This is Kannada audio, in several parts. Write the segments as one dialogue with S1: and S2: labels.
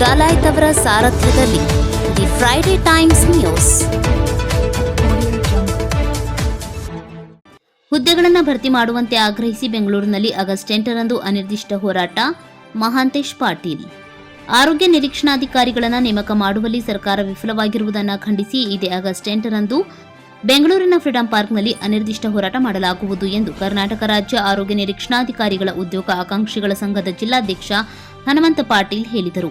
S1: ಡಲಾಯ್ತ್ ಅವರ ಸಾರಥ್ಯದಲ್ಲಿ ದಿ ಫ್ರೈಡೆ ಟೈಮ್ಸ್ ನ್ಯೂಸ್. ಹುದ್ದೆಗಳನ್ನು ಭರ್ತಿ ಮಾಡುವಂತೆ ಆಗ್ರಹಿಸಿ ಬೆಂಗಳೂರಿನಲ್ಲಿ ಆಗಸ್ಟ್ ಎಂಟರಂದು ಅನಿರ್ದಿಷ್ಟ ಹೋರಾಟ, ಮಹಾಂತೇಶ್ ಪಾಟೀಲ್. ಆರೋಗ್ಯ ನಿರೀಕ್ಷಣಾಧಿಕಾರಿಗಳನ್ನು ನೇಮಕ ಮಾಡುವಲ್ಲಿ ಸರ್ಕಾರ ವಿಫಲವಾಗಿರುವುದನ್ನು ಖಂಡಿಸಿ ಇದೇ ಆಗಸ್ಟ್ ಎಂಟರಂದು ಬೆಂಗಳೂರಿನ ಫ್ರೀಡಂ ಪಾರ್ಕ್ನಲ್ಲಿ ಅನಿರ್ದಿಷ್ಟ ಹೋರಾಟ ಮಾಡಲಾಗುವುದು ಎಂದು ಕರ್ನಾಟಕ ರಾಜ್ಯ ಆರೋಗ್ಯ ನಿರೀಕ್ಷಣಾಧಿಕಾರಿಗಳ ಉದ್ಯೋಗ ಆಕಾಂಕ್ಷಿಗಳ ಸಂಘದ ಜಿಲ್ಲಾಧ್ಯಕ್ಷ ಹನುಮಂತ ಪಾಟೀಲ್ ಹೇಳಿದರು.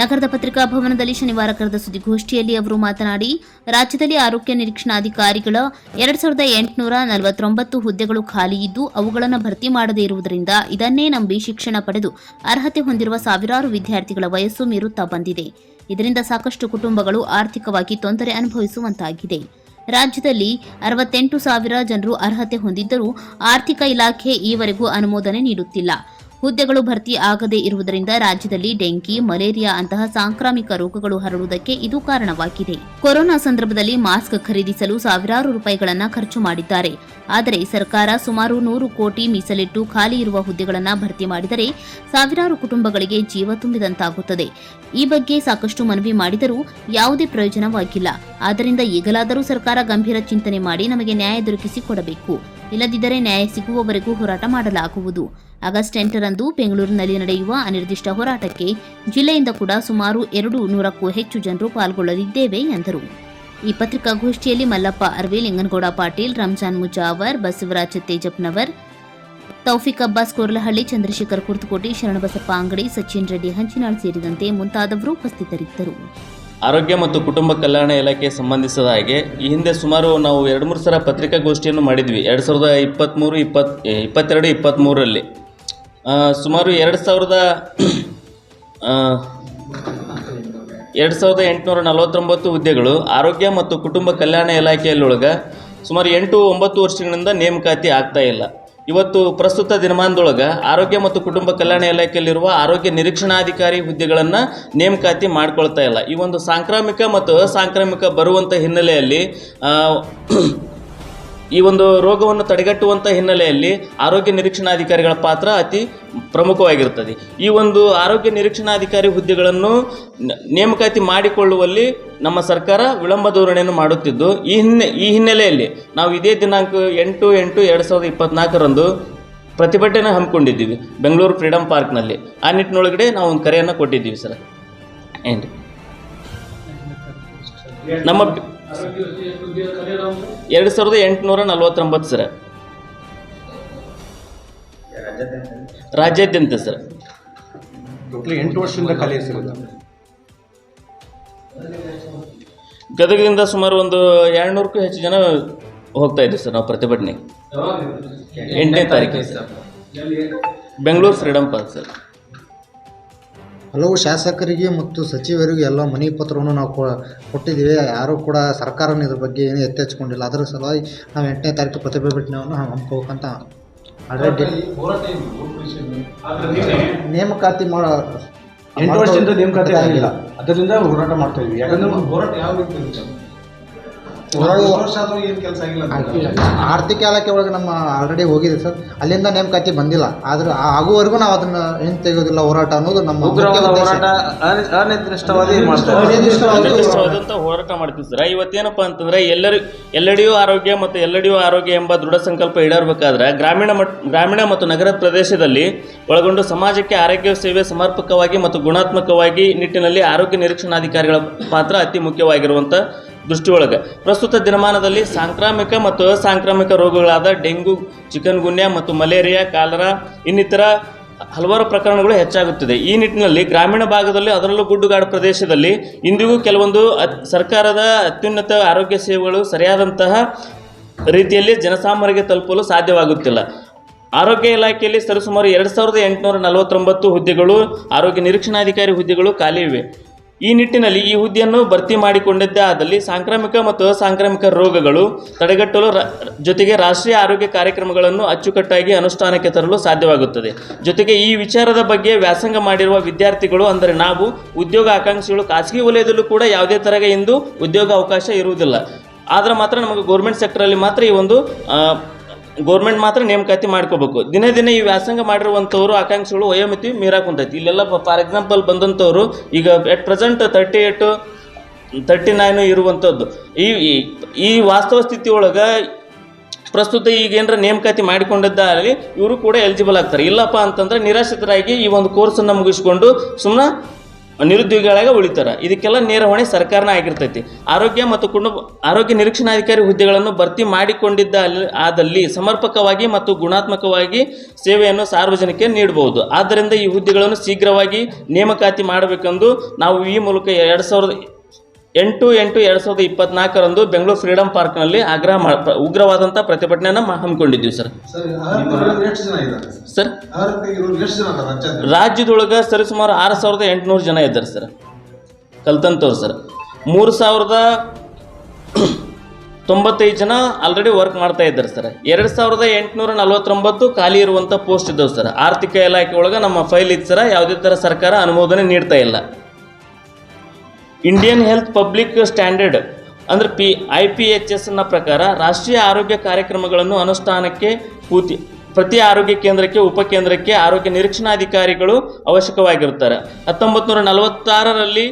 S1: ನಗರದ ಪತ್ರಿಕಾ ಭವನದಲ್ಲಿ ಶನಿವಾರ ಕರೆದ ಸುದ್ದಿಗೋಷ್ಠಿಯಲ್ಲಿ ಅವರು ಮಾತನಾಡಿ, ರಾಜ್ಯದಲ್ಲಿ ಆರೋಗ್ಯ ನಿರೀಕ್ಷಣಾಧಿಕಾರಿಗಳ ಎರಡ್ ಸಾವಿರದ ಎಂಟುನೂರ ನಲವತ್ತೊಂಬತ್ತು ಹುದ್ದೆಗಳು ಖಾಲಿ ಇದ್ದು, ಅವುಗಳನ್ನು ಭರ್ತಿ ಮಾಡದೇ ಇರುವುದರಿಂದ ಇದನ್ನೇ ನಂಬಿ ಶಿಕ್ಷಣ ಪಡೆದು ಅರ್ಹತೆ ಹೊಂದಿರುವ ಸಾವಿರಾರು ವಿದ್ಯಾರ್ಥಿಗಳ ವಯಸ್ಸು ಮೀರುತ್ತಾ ಬಂದಿದೆ. ಇದರಿಂದ ಸಾಕಷ್ಟು ಕುಟುಂಬಗಳು ಆರ್ಥಿಕವಾಗಿ ತೊಂದರೆ ಅನುಭವಿಸುವಂತಾಗಿದೆ. ರಾಜ್ಯದಲ್ಲಿ ಅರವತ್ತೆಂಟು ಸಾವಿರ ಜನರು ಅರ್ಹತೆ ಹೊಂದಿದ್ದರೂ ಆರ್ಥಿಕ ಇಲಾಖೆ ಈವರೆಗೂ ಅನುಮೋದನೆ ನೀಡುತ್ತಿಲ್ಲ. ಹುದ್ದೆಗಳು ಭರ್ತಿ ಆಗದೇ ಇರುವುದರಿಂದ ರಾಜ್ಯದಲ್ಲಿ ಡೆಂಗಿ ಮಲೇರಿಯಾ ಅಂತಹ ಸಾಂಕ್ರಾಮಿಕ ರೋಗಗಳು ಹರಡುವುದಕ್ಕೆ ಇದು ಕಾರಣವಾಗಿದೆ. ಕೊರೋನಾ ಸಂದರ್ಭದಲ್ಲಿ ಮಾಸ್ಕ್ ಖರೀದಿಸಲು ಸಾವಿರಾರು ರೂಪಾಯಿಗಳನ್ನು ಖರ್ಚು ಮಾಡಿದ್ದಾರೆ. ಆದರೆ ಸರ್ಕಾರ ಸುಮಾರು ನೂರು ಕೋಟಿ ಮೀಸಲಿಟ್ಟು ಖಾಲಿ ಇರುವ ಹುದ್ದೆಗಳನ್ನು ಭರ್ತಿ ಮಾಡಿದರೆ ಸಾವಿರಾರು ಕುಟುಂಬಗಳಿಗೆ ಜೀವ ತುಂಬಿದಂತಾಗುತ್ತದೆ. ಈ ಬಗ್ಗೆ ಸಾಕಷ್ಟು ಮನವಿ ಮಾಡಿದರೂ ಯಾವುದೇ ಪ್ರಯೋಜನವಾಗಿಲ್ಲ. ಆದ್ದರಿಂದ ಈಗಲಾದರೂ ಸರ್ಕಾರ ಗಂಭೀರ ಚಿಂತನೆ ಮಾಡಿ ನಮಗೆ ನ್ಯಾಯ ದೊರಕಿಸಿ ಕೊಡಬೇಕು. ಇಲ್ಲದಿದ್ದರೆ ನ್ಯಾಯ ಸಿಗುವವರೆಗೂ ಹೋರಾಟ ಮಾಡಲಾಗುವುದು. ಆಗಸ್ಟ್ ಎಂಟರಂದು ಬೆಂಗಳೂರಿನಲ್ಲಿ ನಡೆಯುವ ಅನಿರ್ದಿಷ್ಟ ಹೋರಾಟಕ್ಕೆ ಜಿಲ್ಲೆಯಿಂದ ಕೂಡ ಸುಮಾರು ಎರಡು ನೂರಕ್ಕೂ ಹೆಚ್ಚು ಜನರು ಪಾಲ್ಗೊಳ್ಳಲಿದ್ದೇವೆ, ಎಂದರು. ಈ ಪತ್ರಿಕಾಗೋಷ್ಠಿಯಲ್ಲಿ ಮಲ್ಲಪ್ಪ, ಅರ್ವಿ, ಲಿಂಗನಗೌಡ ಪಾಟೀಲ್, ರಂಜಾನ್ ಮುಜಾವರ್, ಬಸವರಾಜ ತೇಜಪ್ನವರ್ ತೌಫಿಕ್ ಅಬ್ಬಾಸ್ ಕೋರ್ಲಹಳ್ಳಿ, ಚಂದ್ರಶೇಖರ್ ಕುರ್ತಕೋಟಿ, ಶರಣಬಸಪ್ಪ ಅಂಗಡಿ, ಸಚಿನ್ ರೆಡ್ಡಿ, ಹಂಚಿನಾಳ್ ಸೇರಿದಂತೆ ಮುಂತಾದವರು ಉಪಸ್ಥಿತರಿದ್ದರು.
S2: ಆರೋಗ್ಯ ಮತ್ತು ಕುಟುಂಬ ಕಲ್ಯಾಣ ಇಲಾಖೆ ಸಂಬಂಧಿಸಿದ ಹಾಗೆ, ಈ ಹಿಂದೆ ಸುಮಾರು ನಾವು ಎರಡು ಮೂರು ಸಲ ಪತ್ರಿಕಾಗೋಷ್ಠಿಯನ್ನು ಮಾಡಿದ್ವಿ ಎರಡು ಸಾವಿರದ ಇಪ್ಪತ್ತ್ಮೂರು ಇಪ್ಪತ್ ಇಪ್ಪತ್ತೆರಡು ಇಪ್ಪತ್ತ್ಮೂರರಲ್ಲಿ ಸುಮಾರು ಎರಡು ಸಾವಿರದ ಎರಡು ಸಾವಿರದ ಎಂಟುನೂರ ನಲವತ್ತೊಂಬತ್ತು ಹುದ್ದೆಗಳು ಆರೋಗ್ಯ ಮತ್ತು ಕುಟುಂಬ ಕಲ್ಯಾಣ ಇಲಾಖೆಯಲ್ಲೊಳಗೆ ಸುಮಾರು ಎಂಟು ಒಂಬತ್ತು ವರ್ಷಗಳಿಂದ ನೇಮಕಾತಿ ಆಗ್ತಾ ಇಲ್ಲ. ಇವತ್ತು ಪ್ರಸ್ತುತ ದಿನಮಾನದೊಳಗೆ ಆರೋಗ್ಯ ಮತ್ತು ಕುಟುಂಬ ಕಲ್ಯಾಣ ಇಲಾಖೆಯಲ್ಲಿರುವ ಆರೋಗ್ಯ ನಿರೀಕ್ಷಣಾಧಿಕಾರಿ ಹುದ್ದೆಗಳನ್ನು ನೇಮಕಾತಿ ಮಾಡ್ಕೊಳ್ತಾ ಇಲ್ಲ. ಈ ಒಂದು ಸಾಂಕ್ರಾಮಿಕ ಮತ್ತು ಅಸಾಂಕ್ರಾಮಿಕ ಬರುವಂಥ ಹಿನ್ನೆಲೆಯಲ್ಲಿ ಈ ಒಂದು ರೋಗವನ್ನು ತಡೆಗಟ್ಟುವಂಥ ಹಿನ್ನೆಲೆಯಲ್ಲಿ ಆರೋಗ್ಯ ನಿರೀಕ್ಷಣಾಧಿಕಾರಿಗಳ ಪಾತ್ರ ಅತಿ ಪ್ರಮುಖವಾಗಿರುತ್ತದೆ. ಈ ಒಂದು ಆರೋಗ್ಯ ನಿರೀಕ್ಷಣಾಧಿಕಾರಿ ಹುದ್ದೆಗಳನ್ನು ನೇಮಕಾತಿ ಮಾಡಿಕೊಳ್ಳುವಲ್ಲಿ ನಮ್ಮ ಸರ್ಕಾರ ವಿಳಂಬ ಧೋರಣೆಯನ್ನು ಮಾಡುತ್ತಿದ್ದು, ಈ ಹಿನ್ನೆ, ಈ ಹಿನ್ನೆಲೆಯಲ್ಲಿ ನಾವು ಇದೇ ದಿನಾಂಕ ಎಂಟು ಎಂಟು ಎರಡು ಸಾವಿರದ ಇಪ್ಪತ್ನಾಲ್ಕರಂದು ಪ್ರತಿಭಟನೆ ಹಮ್ಮಿಕೊಂಡಿದ್ದೀವಿ, ಬೆಂಗಳೂರು ಫ್ರೀಡಮ್ ಪಾರ್ಕ್ನಲ್ಲಿ. ಆ ನಿಟ್ಟಿನೊಳಗಡೆ ನಾವು ಒಂದು ಕರೆಯನ್ನು ಕೊಟ್ಟಿದ್ದೀವಿ ಸರ್. ಏನು ನಮ್ಮ ಎರಡು ಸಾವಿರದ ಎಂಟುನೂರ ನಲ್ವತ್ತೊಂಬತ್ತು ಸರ್. ರಾಜ್ಯಾದ್ಯಂತ ಸರ್.
S3: ಟೋಟಲಿ ಎಂಟು ವರ್ಷದಿಂದ ಖಾಲಿ
S2: ಗದಗದಿಂದ ಸುಮಾರು ಒಂದು ಎರಡುನೂರಕ್ಕೂ ಹೆಚ್ಚು ಜನ ಹೋಗ್ತಾ ಇದ್ದೀವಿ ಸರ್ ನಾವು ಪ್ರತಿಭಟನೆ ಎಂಟನೇ ತಾರೀಕು ಬೆಂಗಳೂರು ಫ್ರೀಡಮ್ ಪಾರ್ಕ್ ಸರ್.
S4: ಹಲವು ಶಾಸಕರಿಗೆ ಮತ್ತು ಸಚಿವರಿಗೆ ಎಲ್ಲ ಮನೆ ಪತ್ರವನ್ನು ನಾವು ಕೊ- ಕೊಟ್ಟಿದ್ದೀವಿ. ಯಾರೂ ಕೂಡ ಸರ್ಕಾರನ ಇದ್ರ ಬಗ್ಗೆ ಏನು ಎತ್ತೆಚ್ಕೊಂಡಿಲ್ಲ ಅದರ ಸಲುವಾಗಿ ನಾವು ಎಂಟನೇ ತಾರೀಕು ಪ್ರತಿಭಟನೆಯನ್ನು ಹಮ್ಮಿಕೋಬೇಕಂತ ಆಲ್ರೆಡಿ ನೇಮಕಾತಿ ಮಾಡೋ
S3: ಎಂಟು ವರ್ಷದಿಂದ ನೇಮಕಾತಿ ಆಗಿಲ್ಲ. ಅದರಿಂದ ಹೋರಾಟ ಮಾಡ್ತಾ ಇದ್ವಿ. ಯಾಕಂದ್ರೆ ಹೋರಾಟ ಯಾವ ರೀತಿ
S4: ಆರ್ಥಿಕ ಇಲಾಖೆ ಒಳಗೆ ನಮ್ಮ ಆಲ್ರೆಡಿ ಹೋಗಿದೆ ಸರ್. ಅಲ್ಲಿಂದ ನೇಮಕಾತಿ ಬಂದಿಲ್ಲ. ಆದ್ರೆ ಆಗುವವರೆಗೂ ನಾವು ಅದನ್ನ ಏನು ತೆಗೆಯೋದಿಲ್ಲ ಹೋರಾಟ ಅನ್ನೋದು ನಮ್ಮ.
S3: ಹೋರಾಟ
S2: ಮಾಡ್ತೀವಿ ಸರ್. ಇವತ್ತೇನಪ್ಪ ಅಂತಂದ್ರೆ ಎಲ್ಲರೂ ಎಲ್ಲಡಿಯೂ ಆರೋಗ್ಯ ಮತ್ತು ಎಲ್ಲಡಿಯೂ ಆರೋಗ್ಯ ಎಂಬ ದೃಢ ಸಂಕಲ್ಪ ಈಡೇರಬೇಕಾದ್ರೆ ಗ್ರಾಮೀಣ ಮಟ್ ಗ್ರಾಮೀಣ ಮತ್ತು ನಗರ ಪ್ರದೇಶದಲ್ಲಿ ಒಳಗೊಂಡು ಸಮಾಜಕ್ಕೆ ಆರೋಗ್ಯ ಸೇವೆ ಸಮರ್ಪಕವಾಗಿ ಮತ್ತು ಗುಣಾತ್ಮಕವಾಗಿ ನಿಟ್ಟಿನಲ್ಲಿ ಆರೋಗ್ಯ ನಿರೀಕ್ಷಣಾಧಿಕಾರಿಗಳ ಪಾತ್ರ ಅತಿ ಮುಖ್ಯವಾಗಿರುವಂಥ ದೃಷ್ಟಿಯೊಳಗೆ. ಪ್ರಸ್ತುತ ದಿನಮಾನದಲ್ಲಿ ಸಾಂಕ್ರಾಮಿಕ ಮತ್ತು ಅಸಾಂಕ್ರಾಮಿಕ ರೋಗಗಳಾದ ಡೆಂಗು ಚಿಕನ್ ಗುನ್ಯಾ ಮತ್ತು ಮಲೇರಿಯಾ, ಕಾಲರಾ, ಇನ್ನಿತರ ಹಲವಾರು ಪ್ರಕರಣಗಳು ಹೆಚ್ಚಾಗುತ್ತಿದೆ. ಈ ನಿಟ್ಟಿನಲ್ಲಿ ಗ್ರಾಮೀಣ ಭಾಗದಲ್ಲಿ ಅದರಲ್ಲೂ ಗುಡ್ಡುಗಾಡು ಪ್ರದೇಶದಲ್ಲಿ ಇಂದಿಗೂ ಕೆಲವೊಂದು ಸರ್ಕಾರದ ಅತ್ಯುನ್ನತ ಆರೋಗ್ಯ ಸೇವೆಗಳು ಸರಿಯಾದಂತಹ ರೀತಿಯಲ್ಲಿ ಜನಸಾಮಾನ್ಯರಿಗೆ ತಲುಪಲು ಸಾಧ್ಯವಾಗುತ್ತಿಲ್ಲ. ಆರೋಗ್ಯ ಇಲಾಖೆಯಲ್ಲಿ ಸರಿಸುಮಾರು ಎರಡು ಸಾವಿರದ ಎಂಟುನೂರ ನಲವತ್ತೊಂಬತ್ತು ಹುದ್ದೆಗಳು, ಆರೋಗ್ಯ ನಿರೀಕ್ಷಣಾಧಿಕಾರಿ ಹುದ್ದೆಗಳು ಖಾಲಿ ಇವೆ. ಈ ನಿಟ್ಟಿನಲ್ಲಿ ಈ ಹುದ್ದೆಯನ್ನು ಭರ್ತಿ ಮಾಡಿಕೊಂಡಿದ್ದೇ ಆದಲ್ಲಿ ಸಾಂಕ್ರಾಮಿಕ ಮತ್ತು ಅಸಾಂಕ್ರಾಮಿಕ ರೋಗಗಳು ತಡೆಗಟ್ಟಲು ಜೊತೆಗೆ ರಾಷ್ಟ್ರೀಯ ಆರೋಗ್ಯ ಕಾರ್ಯಕ್ರಮಗಳನ್ನು ಅಚ್ಚುಕಟ್ಟಾಗಿ ಅನುಷ್ಠಾನಕ್ಕೆ ತರಲು ಸಾಧ್ಯವಾಗುತ್ತದೆ. ಜೊತೆಗೆ ಈ ವಿಚಾರದ ಬಗ್ಗೆ ವ್ಯಾಸಂಗ ಮಾಡಿರುವ ವಿದ್ಯಾರ್ಥಿಗಳು ಅಂದರೆ ನಾವು, ಉದ್ಯೋಗ ಆಕಾಂಕ್ಷಿಗಳು ಖಾಸಗಿ ವಲಯದಲ್ಲೂ ಕೂಡ ಯಾವುದೇ ತರಹ ಇಂದು ಉದ್ಯೋಗ ಅವಕಾಶ ಇರುವುದಿಲ್ಲ. ಆದರೆ ಮಾತ್ರ ನಮಗೆ ಗೌರ್ಮೆಂಟ್ ಸೆಕ್ಟರಲ್ಲಿ ಮಾತ್ರ ಈ ಒಂದು ಗೌರ್ಮೆಂಟ್ ಮಾತ್ರ ನೇಮಕಾತಿ ಮಾಡ್ಕೋಬೇಕು. ದಿನೇ ದಿನ ಈ ವ್ಯಾಸಂಗ ಮಾಡಿರುವಂಥವ್ರು, ಆಕಾಂಕ್ಷಿಗಳು, ವಯೋಮಿತಿ ಮೀರಾಕ್ ಕುಂತೈತಿ ಇಲ್ಲೆಲ್ಲ ಫಾರ್ ಎಕ್ಸಾಂಪಲ್ ಬಂದಂಥವ್ರು, ಈಗ at present thirty eight thirty nine ಇರುವಂಥದ್ದು. ಈ, ಈ- ವಾಸ್ತವ ಸ್ಥಿತಿ ಒಳಗೆ ಪ್ರಸ್ತುತ ಈಗ ಏನರ ನೇಮಕಾತಿ ಮಾಡಿಕೊಂಡಿದ್ದಾಗಲಿ ಇವರು ಕೂಡ ಎಲಿಜಿಬಲ್ ಆಗ್ತಾರೆ. ಇಲ್ಲಪ್ಪ ಅಂತಂದ್ರೆ ನಿರಾಶ್ರಿತರಾಗಿ ಈ ಒಂದು ಕೋರ್ಸನ್ನು ಮುಗಿಸ್ಕೊಂಡು ಸುಮ್ಮನೆ ನಿರುದ್ಯೋಗಿಗಳಾಗ ಉಳಿತಾರೆ. ಇದಕ್ಕೆಲ್ಲ ನೇರ ಹೊಣೆ ಸರ್ಕಾರನ ಆಗಿರ್ತೈತಿ. ಆರೋಗ್ಯ ಮತ್ತು ಕುಟುಂಬ, ಆರೋಗ್ಯ ನಿರೀಕ್ಷಣಾಧಿಕಾರಿ ಹುದ್ದೆಗಳನ್ನು ಭರ್ತಿ ಮಾಡಿಕೊಂಡಿದ್ದ ಆದಲ್ಲಿ ಸಮರ್ಪಕವಾಗಿ ಮತ್ತು ಗುಣಾತ್ಮಕವಾಗಿ ಸೇವೆಯನ್ನು ಸಾರ್ವಜನಿಕ ನೀಡಬಹುದು. ಆದ್ದರಿಂದ ಈ ಹುದ್ದೆಗಳನ್ನು ಶೀಘ್ರವಾಗಿ ನೇಮಕಾತಿ ಮಾಡಬೇಕೆಂದು ನಾವು ಈ ಮೂಲಕ ಎರಡು ಸಾವಿರದ ಎಂಟು ಎಂಟು ಎರಡು ಸಾವಿರದ ಇಪ್ಪತ್ನಾಲ್ಕರಂದು ಬೆಂಗಳೂರು ಫ್ರೀಡಂ ಪಾರ್ಕ್ನಲ್ಲಿ ಆಗ್ರಹ ಮಾ ಪ್ರ- ಉಗ್ರವಾದಂಥ ಪ್ರತಿಭಟನೆಯನ್ನು ಹಮ್ಮಿಕೊಂಡಿದ್ದೀವಿ ಸರ್.
S3: ಸರ್
S2: ರಾಜ್ಯದೊಳಗೆ ಸರಿಸುಮಾರು ಆರು ಸಾವಿರದ ಎಂಟುನೂರು ಜನ ಇದ್ದಾರೆ ಸರ್. ಕಲ್ತಂತವ್ರು ಸರ್. ಮೂರು ಸಾವಿರದ ತೊಂಬತ್ತೈದು ಜನ ಆಲ್ರೆಡಿ ವರ್ಕ್ ಮಾಡ್ತಾ ಇದ್ದಾರೆ ಸರ್. ಎರಡು ಸಾವಿರದ ಎಂಟುನೂರ ನಲವತ್ತೊಂಬತ್ತು ಖಾಲಿ ಇರುವಂಥ ಪೋಸ್ಟ್ ಇದ್ದವು ಸರ್. ಆರ್ಥಿಕ ಇಲಾಖೆ ಒಳಗೆ ನಮ್ಮ ಫೈಲ್ ಇತ್ತು ಸರ್. ಯಾವುದೇ ಥರ ಸರ್ಕಾರ ಅನುಮೋದನೆ ನೀಡ್ತಾ ಇಲ್ಲ. ಇಂಡಿಯನ್ ಹೆಲ್ತ್ ಪಬ್ಲಿಕ್ ಸ್ಟ್ಯಾಂಡರ್ಡ್ ಅಂದ್ರೆ ಪಿ ಐ ಪಿ ಎಚ್ ಎಸ್ನ ಪ್ರಕಾರ ರಾಷ್ಟ್ರೀಯ ಆರೋಗ್ಯ ಕಾರ್ಯಕ್ರಮಗಳನ್ನು ಅನುಷ್ಠಾನಕ್ಕೆ ಪೂತಿ ಪ್ರತಿ ಆರೋಗ್ಯ ಕೇಂದ್ರಕ್ಕೆ ಉಪಕೇಂದ್ರಕ್ಕೆ ಆರೋಗ್ಯ ನಿರೀಕ್ಷಣಾಧಿಕಾರಿಗಳು ಅವಶ್ಯಕವಾಗಿರುತ್ತಾರೆ. ಹತ್ತೊಂಬತ್ತು ನೂರ ನಲವತ್ತಾರರಲ್ಲಿ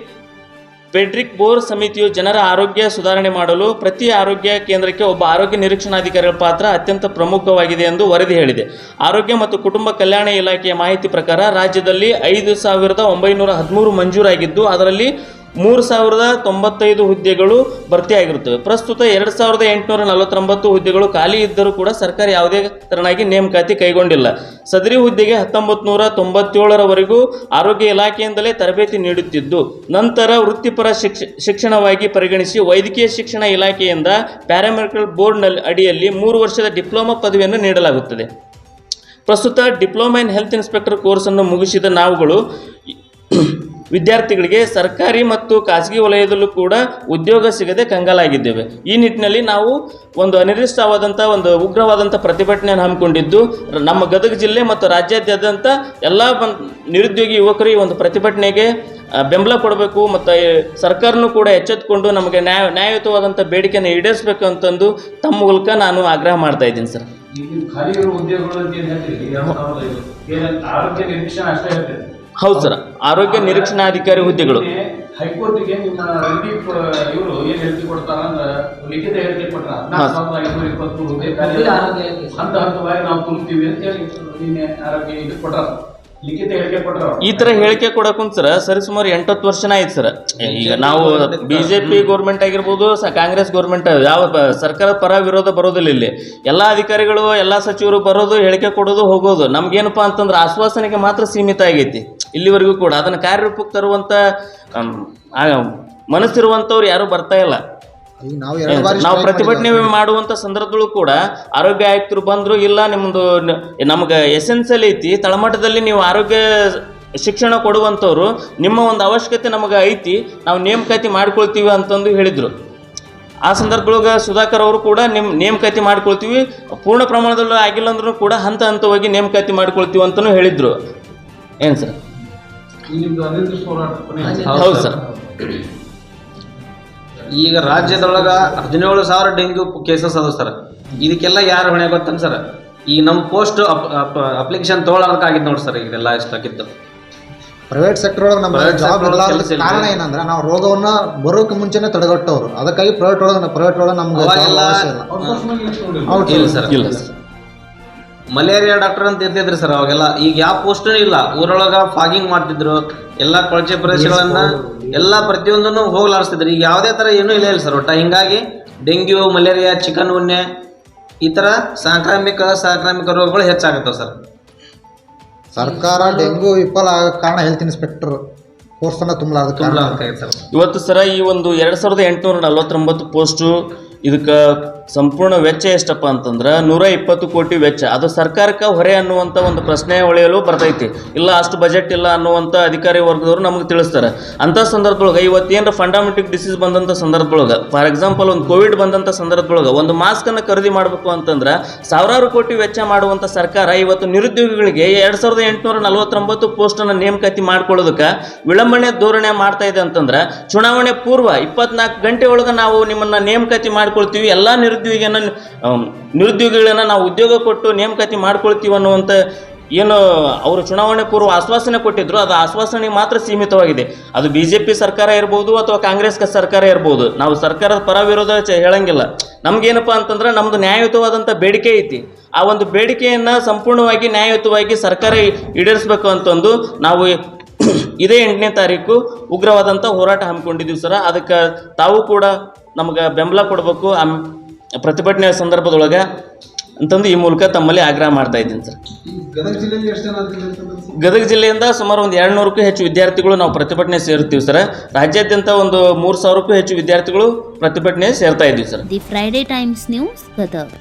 S2: ಪೆಡ್ರಿಕ್ ಬೋರ್ ಸಮಿತಿಯು ಜನರ ಆರೋಗ್ಯ ಸುಧಾರಣೆ ಮಾಡಲು ಪ್ರತಿ ಆರೋಗ್ಯ ಕೇಂದ್ರಕ್ಕೆ ಒಬ್ಬ ಆರೋಗ್ಯ ನಿರೀಕ್ಷಣಾಧಿಕಾರಿಗಳ ಪಾತ್ರ ಅತ್ಯಂತ ಪ್ರಮುಖವಾಗಿದೆ ಎಂದು ವರದಿ ಹೇಳಿದೆ. ಆರೋಗ್ಯ ಮತ್ತು ಕುಟುಂಬ ಕಲ್ಯಾಣ ಇಲಾಖೆಯ ಮಾಹಿತಿ ಪ್ರಕಾರ ರಾಜ್ಯದಲ್ಲಿ ಐದು ಸಾವಿರದ ಒಂಬೈನೂರ ಹದಿಮೂರು ಮಂಜೂರಾಗಿದ್ದು, ಅದರಲ್ಲಿ ಮೂರು ಸಾವಿರದ ತೊಂಬತ್ತೈದು ಹುದ್ದೆಗಳು ಭರ್ತಿಯಾಗಿರುತ್ತವೆ ಪ್ರಸ್ತುತ ಎರಡು ಸಾವಿರದ ಎಂಟುನೂರ ನಲವತ್ತೊಂಬತ್ತು ಹುದ್ದೆಗಳು ಖಾಲಿ ಇದ್ದರೂ ಕೂಡ ಸರ್ಕಾರ ಯಾವುದೇ ತೆರನಾಗಿ ನೇಮಕಾತಿ ಕೈಗೊಂಡಿಲ್ಲ. ಸದರಿ ಹುದ್ದೆಗೆ ಹತ್ತೊಂಬತ್ತು ನೂರ ತೊಂಬತ್ತೇಳರವರೆಗೂ ಆರೋಗ್ಯ ಇಲಾಖೆಯಿಂದಲೇ ತರಬೇತಿ ನೀಡುತ್ತಿದ್ದು, ನಂತರ ವೃತ್ತಿಪರ ಶಿಕ್ಷ, ಶಿಕ್ಷಣವಾಗಿ ಪರಿಗಣಿಸಿ ವೈದ್ಯಕೀಯ ಶಿಕ್ಷಣ ಇಲಾಖೆಯಿಂದ ಪ್ಯಾರಾಮೆಡಿಕಲ್ ಬೋರ್ಡ್ನಲ್ಲಿ ಅಡಿಯಲ್ಲಿ ಮೂರು ವರ್ಷದ ಡಿಪ್ಲೊಮಾ ಪದವಿಯನ್ನು ನೀಡಲಾಗುತ್ತದೆ. ಪ್ರಸ್ತುತ ಡಿಪ್ಲೊಮಾ ಇನ್ ಹೆಲ್ತ್ ಇನ್ಸ್ಪೆಕ್ಟರ್ ಕೋರ್ಸನ್ನು ಮುಗಿಸಿದ ನಾವುಗಳು ವಿದ್ಯಾರ್ಥಿಗಳಿಗೆ ಸರ್ಕಾರಿ ಮತ್ತು ಖಾಸಗಿ ವಲಯದಲ್ಲೂ ಕೂಡ ಉದ್ಯೋಗ ಸಿಗದೆ ಕಂಗಾಲಾಗಿದ್ದೇವೆ. ಈ ನಿಟ್ಟಿನಲ್ಲಿ ನಾವು ಒಂದು ಅನಿರ್ದಿಷ್ಟವಾದಂಥ ಒಂದು ಉಗ್ರವಾದಂಥ ಪ್ರತಿಭಟನೆಯನ್ನು ಹಮ್ಮಿಕೊಂಡಿದ್ದು, ನಮ್ಮ ಗದಗ ಜಿಲ್ಲೆ ಮತ್ತು ರಾಜ್ಯಾದ್ಯಂತ ಎಲ್ಲ ನಿರುದ್ಯೋಗಿ ಯುವಕರು ಈ ಒಂದು ಪ್ರತಿಭಟನೆಗೆ ಬೆಂಬಲ ಕೊಡಬೇಕು ಮತ್ತು ಸರ್ಕಾರನು ಕೂಡ ಎಚ್ಚೆತ್ತುಕೊಂಡು ನಮಗೆ ನ್ಯಾಯ ನ್ಯಾಯಯುತವಾದಂಥ ಬೇಡಿಕೆಯನ್ನು ಈಡೇರಿಸಬೇಕು ಅಂತಂದು ತಮ್ಮ ಮೂಲಕ ನಾನು ಆಗ್ರಹ ಮಾಡ್ತಾ ಇದ್ದೀನಿ ಸರ್.
S5: ಖಾಲಿ ಇರೋ ಉದ್ಯೋಗಗಳು ಆರೋಗ್ಯ ನಿರೀಕ್ಷಣೆ ಅಷ್ಟೇ ಹೇಳ್ತೀರಿ.
S2: ಹೌದು ಸರ್. ಆರೋಗ್ಯ ನಿರೀಕ್ಷಣಾಧಿಕಾರಿ ಹುದ್ದೆಗಳು.
S5: ಹೈಕೋರ್ಟ್ಗೆ ನಿಮ್ಮ ರಣದೀಪ್ ಇವರು ಏನ್ ಹೇಳಿಕೆ ಕೊಡ್ತಾರ ಅಂದ್ರೆ ಲಿಖಿತ ಹೇಳಿಕೆ ಹದಿನಾಲ್ಕು ಸಾವಿರದ ಐನೂರ ಇಪ್ಪತ್ತು ಹುದ್ದೆ ಖಾಲಿ. ಹಂತ ಹಂತವಾಗಿ ನಾವು ಕೊಡ್ತೀವಿ ಅಂತ ಹೇಳಿ ನಿನ್ನೆ ಆರೋಗ್ಯ ಇದು ಕೊಟ್ರ.
S2: ಈ ತರ ಹೇಳಿಕೆ ಕೊಡಕ್ಕುಂತ ಸರ್ ಸರಿಸುಮಾರು ಎಂಟತ್ತು ವರ್ಷನ ಆಯ್ತು ಸರ್. ಈಗ ನಾವು ಬಿಜೆಪಿ ಗೌರ್ಮೆಂಟ್ ಆಗಿರ್ಬೋದು ಸ ಕಾಂಗ್ರೆಸ್ ಗೌರ್ಮೆಂಟ್ ಯಾವ ಸರ್ಕಾರ ಸರ್ಕಾರದ ಪರ ವಿರೋಧ ಬರೋದಿಲ್ಲ ಇಲ್ಲಿ. ಎಲ್ಲಾ ಅಧಿಕಾರಿಗಳು ಎಲ್ಲಾ ಸಚಿವರು ಬರೋದು ಹೇಳಿಕೆ ಕೊಡೋದು ಹೋಗೋದು. ನಮ್ಗೇನಪ್ಪ ಅಂತಂದ್ರೆ ಆಶ್ವಾಸನೆಗೆ ಮಾತ್ರ ಸೀಮಿತ ಆಗೈತಿ. ಇಲ್ಲಿವರೆಗೂ ಕೂಡ. ಅದನ್ನ ಕಾರ್ಯರೂಪಕ್ಕೆ ತರುವಂತ ಮನಸ್ಸಿರುವಂತವ್ರು ಯಾರು ಮನಸ್ಸಿರುವಂಥವ್ರು ಯಾರೂ ಬರ್ತಾ ಇಲ್ಲ.
S4: ನಾವು ಎರಡು ಬಾರಿ
S2: ನಾವು ಪ್ರತಿಭಟನೆ ಮಾಡುವಂತ ಸಂದರ್ಭದಲ್ಲೂ ಕೂಡ ಆರೋಗ್ಯ ಆಯುಕ್ತರು ಬಂದ್ರು ಇಲ್ಲ ನಿಮ್ದು ನ- ನಮ್ಗೆ ಎಸೆನ್ಸಿಯಲ್ ಐತಿ ತಳಮಟ್ಟದಲ್ಲಿ ನೀವು ಆರೋಗ್ಯ ಶಿಕ್ಷಣ ಕೊಡುವಂಥವ್ರು ನಿಮ್ಮ ಒಂದು ಅವಶ್ಯಕತೆ ನಮಗೆ ಐತಿ ನಾವು ನೇಮಕಾತಿ ಮಾಡ್ಕೊಳ್ತೀವಿ ಅಂತಂದು ಹೇಳಿದರು. ಆ ಸಂದರ್ಭದೊಳಗೆ ಸುಧಾಕರ್ ಅವರು ಕೂಡ ನಿಮ್ಮ ನೇಮಕಾತಿ ಮಾಡ್ಕೊಳ್ತೀವಿ ಪೂರ್ಣ ಪ್ರಮಾಣದಲ್ಲೂ ಆಗಿಲ್ಲ ಅಂದ್ರೂ ಕೂಡ ಹಂತ ಹಂತವಾಗಿ ನೇಮಕಾತಿ ಮಾಡ್ಕೊಳ್ತೀವಿ ಅಂತಲೂ ಹೇಳಿದ್ರು. ಏನು ಸರ್? ಹೌದು ಸರ್.
S6: ಈಗ ರಾಜ್ಯದೊಳಗ ಹದಿನೇಳು ಸಾವಿರ ಡೆಂಗ್ಯೂ ಕೇಸಸ್ ಅದಾವ ಸರ್. ಇದಕ್ಕೆಲ್ಲ ಯಾರು ಹೊಣೆ ಗೊತ್ತನ್ ಸರ್? ಈಗ ನಮ್ಮ ಪೋಸ್ಟ್ ಅಪ್ಲಿಕೇಶನ್ ತೊಗೊಳೋದಕ್ಕಾಗಿತ್ತು ನೋಡಿ ಸರ್ ಇದೆಲ್ಲ ಇಷ್ಟಾಗಿತ್ತು
S4: ಪ್ರೈವೇಟ್ ಸೆಕ್ಟರ್ ಒಳಗೆ ನಮ್ಮ ಜಾಬ್ ಇರಲಾರ್ದ. ಕಾರಣ ಏನಂದ್ರೆ ನಾವು ರೋಗವನ್ನ ಬರೋಕೆ ಮುಂಚೆನೆ ತಡೆಗಟ್ಟೋರು ಅದಕ್ಕಾಗಿ ಪ್ರೈವೇಟ್ ಒಳಗೆ ಪ್ರೈವೇಟ್ ಒಳಗೆ ನಮ್ಗೆ ಇಲ್ಲ.
S6: ಸರ್
S2: ಇಲ್ಲ ಸರ್.
S6: ಮಲೇರಿಯಾ ಡಾಕ್ಟರ್ ಅಂತ ಇರ್ತಿದ್ರಿ ಸರ್ ಅವಾಗೆಲ್ಲ. ಈಗ ಯಾವ ಪೋಸ್ಟ್ ಇಲ್ಲ. ಊರೊಳಗ ಫಾಗಿಂಗ್ ಮಾಡ್ತಿದ್ರು. ಎಲ್ಲಾ ಕೊಳಚೆ ಪ್ರದೇಶಗಳನ್ನ ಎಲ್ಲಾ ಪ್ರತಿಯೊಂದನ್ನು ಹೋಗ್ಲಾಡಿಸ್ತಿದ್ರು ಈಗ ಯಾವುದೇ ಥರ ಏನೂ ಇಲ್ಲ ಇಲ್ಲ ಸರ್. ಒಟ್ಟ ಹಿಂಗಾಗಿ ಡೆಂಗ್ಯೂ ಮಲೇರಿಯಾ ಚಿಕನ್ ಉನ್ನೆ ಈ ಥರ ಸಾಂಕ್ರಾಮಿಕ ಸಾಂಕ್ರಾಮಿಕ ರೋಗಗಳು ಹೆಚ್ಚಾಗುತ್ತವೆ ಸರ್.
S4: ಸರ್ಕಾರ ಡೆಂಗು ವಿಫಲ ಆಗೋ ಕಾರಣ ಹೆಲ್ತ್ ಇನ್ಸ್ಪೆಕ್ಟರ್ ಕೋರ್ಸನ್ನ ಅನ್ನ ಕಾರಣ.
S6: ತುಂಬಲಾಗುತ್ತೆ ಸರ್.
S2: ಇವತ್ತು ಸರ ಈ ಒಂದು ಎರಡು ಸಾವಿರದ ಎಂಟುನೂರ ನಲವತ್ತೊಂಬತ್ತು ಪೋಸ್ಟು ಇದಕ್ಕೆ ಸಂಪೂರ್ಣ ವೆಚ್ಚ ಎಷ್ಟಪ್ಪ ಅಂತಂದ್ರೆ ನೂರ ಇಪ್ಪತ್ತು ಕೋಟಿ ವೆಚ್ಚ. ಅದು ಸರ್ಕಾರಕ್ಕೆ ಹೊರೆ ಅನ್ನುವಂಥ ಒಂದು ಪ್ರಶ್ನೆ ಹೊಳೆಯಲು ಬರ್ತೈತಿ. ಇಲ್ಲ ಅಷ್ಟು ಬಜೆಟ್ ಇಲ್ಲ ಅನ್ನುವಂಥ ಅಧಿಕಾರಿ ವರ್ಗದವರು ನಮಗೆ ತಿಳಿಸ್ತಾರೆ. ಅಂಥ ಸಂದರ್ಭದೊಳಗೆ ಇವತ್ತೇನು ಫಂಡಾಮೆಂಟಿಕ್ ಡಿಸೀಸ್ ಬಂದಂಥ ಸಂದರ್ಭದೊಳಗೆ ಫಾರ್ ಎಕ್ಸಾಂಪಲ್ ಒಂದು ಕೋವಿಡ್ ಬಂದಂಥ ಸಂದರ್ಭದೊಳಗೆ ಒಂದು ಮಾಸ್ಕನ್ನು ಖರೀದಿ ಮಾಡಬೇಕು ಅಂತಂದ್ರೆ ಸಾವಿರಾರು ಕೋಟಿ ವೆಚ್ಚ ಮಾಡುವಂಥ ಸರ್ಕಾರ ಇವತ್ತು ನಿರುದ್ಯೋಗಿಗಳಿಗೆ ಎರಡು ಸಾವಿರದ ಎಂಟುನೂರ ನಲವತ್ತೊಂಬತ್ತು ಪೋಸ್ಟನ್ನು ನೇಮಕಾತಿ ಮಾಡ್ಕೊಳ್ಳೋದಕ್ಕೆ ವಿಳಂಬನೆ ಧೋರಣೆ ಮಾಡ್ತಾ ಇದೆ ಅಂತಂದ್ರೆ ಚುನಾವಣೆ ಪೂರ್ವ ಇಪ್ಪತ್ನಾಲ್ಕು ಗಂಟೆ ಒಳಗೆ ನಾವು ನಿಮ್ಮನ್ನ ನೇಮಕಾತಿ ಮಾಡಿ ಮಾಡ್ಕೊಳ್ತೀವಿ. ಎಲ್ಲ ನಿರುದ್ಯೋಗಿಯನ್ನ ನಿರುದ್ಯೋಗಿಗಳನ್ನ ನಾವು ಉದ್ಯೋಗ ಕೊಟ್ಟು ನೇಮಕಾತಿ ಮಾಡ್ಕೊಳ್ತೀವಿ ಅನ್ನುವಂಥ ಏನು ಅವರು ಚುನಾವಣೆ ಪೂರ್ವ ಆಶ್ವಾಸನೆ ಕೊಟ್ಟಿದ್ರು, ಅದು ಆಶ್ವಾಸನೆ ಮಾತ್ರ ಸೀಮಿತವಾಗಿದೆ. ಅದು ಬಿ ಜೆ ಪಿ ಸರ್ಕಾರ ಇರ್ಬೋದು ಅಥವಾ ಕಾಂಗ್ರೆಸ್ ಸರ್ಕಾರ ಇರ್ಬೋದು. ನಾವು ಸರ್ಕಾರದ ಪರ ವಿರೋಧ ಹೇಳಂಗಿಲ್ಲ. ನಮ್ಗೇನಪ್ಪ ಅಂತಂದ್ರೆ ನಮ್ದು ನ್ಯಾಯಯುತವಾದಂಥ ಬೇಡಿಕೆ ಐತಿ. ಆ ಒಂದು ಬೇಡಿಕೆಯನ್ನು ಸಂಪೂರ್ಣವಾಗಿ ನ್ಯಾಯಯುತವಾಗಿ ಸರ್ಕಾರ ಈಡೇರಿಸಬೇಕು ಅಂತಂದು ನಾವು ಇದೇ ಎಂಟನೇ ತಾರೀಕು ಉಗ್ರವಾದಂಥ ಹೋರಾಟ ಹಮ್ಮಿಕೊಂಡಿದ್ದೀವಿ ಸರ್. ಅದಕ್ಕೆ ತಾವು ಕೂಡ ನಮ್ಗೆ ಬೆಂಬಲ ಕೊಡಬೇಕು. ಪ್ರತಿಭಟನೆ ಸಂದರ್ಭದೊಳಗೆ ಅಂತಂದು ಈ ಮೂಲಕ ತಮ್ಮಲ್ಲಿ ಆಗ್ರಹ ಮಾಡ್ತಾ ಇದ್ದೀನಿ ಸರ್.
S3: ಗದಗ ಜಿಲ್ಲೆಯಲ್ಲಿ ಎಷ್ಟು ಜನ ಅಂತಿದೆ ಅಂತಂದ್ರೆ
S2: ಗದಗ ಜಿಲ್ಲೆಯಿಂದ ಸುಮಾರು ಒಂದು ಎರಡು ನೂರಕ್ಕೂ ಹೆಚ್ಚು ವಿದ್ಯಾರ್ಥಿಗಳು ನಾವು ಪ್ರತಿಭಟನೆ ಸೇರುತ್ತೀವಿ ಸರ್. ರಾಜ್ಯಾದ್ಯಂತ ಒಂದು ಮೂರು ಸಾವಿರಕ್ಕೂ ಹೆಚ್ಚು ವಿದ್ಯಾರ್ಥಿಗಳು ಪ್ರತಿಭಟನೆ ಸೇರ್ತಾ ಇದ್ದೀವಿ sir.
S1: The Friday Times news Gadag.